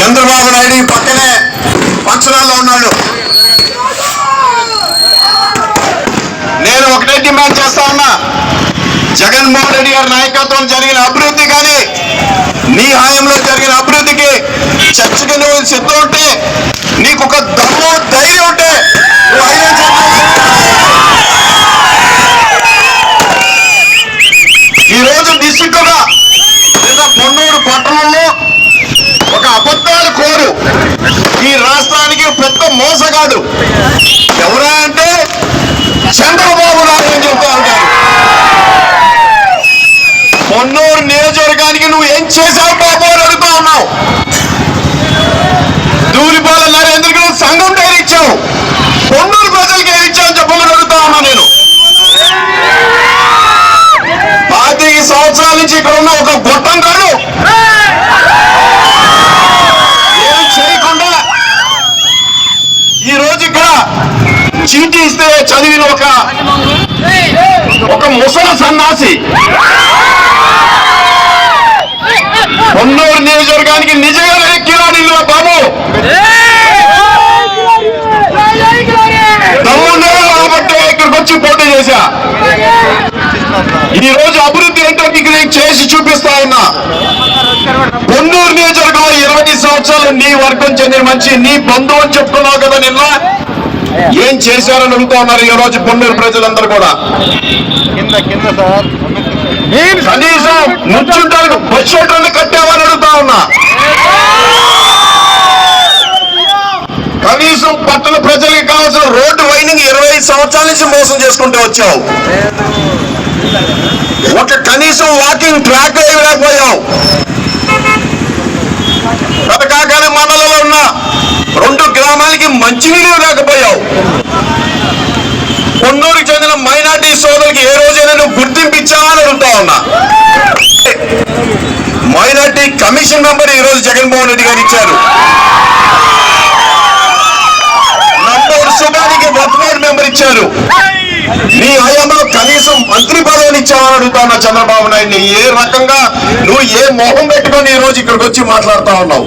చంద్రబాబు నాయుడు ఈ పక్కనే పంచనాల్లో ఉన్నాడు. నేను ఒకటే డిమాండ్ చేస్తా ఉన్నా. జగన్మోహన్ రెడ్డి గారి నాయకత్వం జరిగిన అభివృద్ధి కానీ నీ హాయంలో జరిగిన మోసగాడు ఎవరా అంటే చంద్రబాబు నాయుడు అని చెప్తా ఉంటారు. పొన్నూరు నియోజకవర్గానికి నువ్వు ఏం చేశావు బాబు అని అడుగుతా ఉన్నావు దూలిపాల నరేంద్రకి నువ్వు సంఘం పేరు ఇచ్చావు పొన్నూరు ప్రజలకి ఏమి ఇచ్చావు చెప్పమని అడుగుతా ఉన్నా నేను పాతిక సంవత్సరాల నుంచి ఇక్కడ ఉన్న ఒక గొట్టం కాదు ఏం చేయకుండా ఈ రోజు ఇక్కడ చీటీ ఇస్తే చదివిన ఒక ఒక ముసల సన్నాసి. కొన్నూరు నియోజకవర్గానికి నిజంగా కిరాడీలు బాబు. దమ్ముండే కాబట్టి ఇక్కడికి వచ్చి పోటీ చేశా. ఈ రోజు అభివృద్ధి ఏంటో నేను చేసి చూపిస్తా ఉన్నా. పొన్నూరు నియోజకవర్గంలో ఇరవై సంవత్సరాలు నీ వర్గం చెందిన మంచి నీ బంధువు అని చెప్పుకున్నావు కదా నిన్న. ఏం చేశారని అడుగుతా ఉన్నారు ఈ రోజు పొన్నూరు ప్రజలందరూ కూడా. కింద కింద సార్. కనీసం ముచ్చుంటానికి బస్ కట్టామని అడుగుతా ఉన్నా. కనీసం పట్టణ ప్రజలకు కావాల్సిన రోడ్డు వైనింగ్ ఇరవై ఐదు సంవత్సరాల నుంచి మోసం చేసుకుంటూ వచ్చావు. ఒక కనీసం వాకింగ్ ట్రాక్ వేయలేకపోయావు. కథకాకాని మండలంలో ఉన్న రెండు గ్రామాలకి మంచినీళ్ళు లేకపోయావు కొన్నూరుకి చెందిన మైనార్టీ సోదరులకి ఏ రోజైనా నువ్వు గుర్తింపు ఇచ్చావని అడుగుతా ఉన్నా మైనార్టీ కమిషన్ నంబర్ ఈ రోజు జగన్మోహన్ రెడ్డి గారు ఇచ్చారు. నంబర్ వర్తమాన్ మెంబర్ ఇచ్చారు. నీ హయాంలో కనీసం మంత్రి పదవిని ఇచ్చావని అడుగుతా చంద్రబాబు నాయుడిని. ఏ రకంగా నువ్వు ఏ మొహం పెట్టుకొని ఈ రోజు ఇక్కడికి వచ్చి మాట్లాడుతా ఉన్నావు?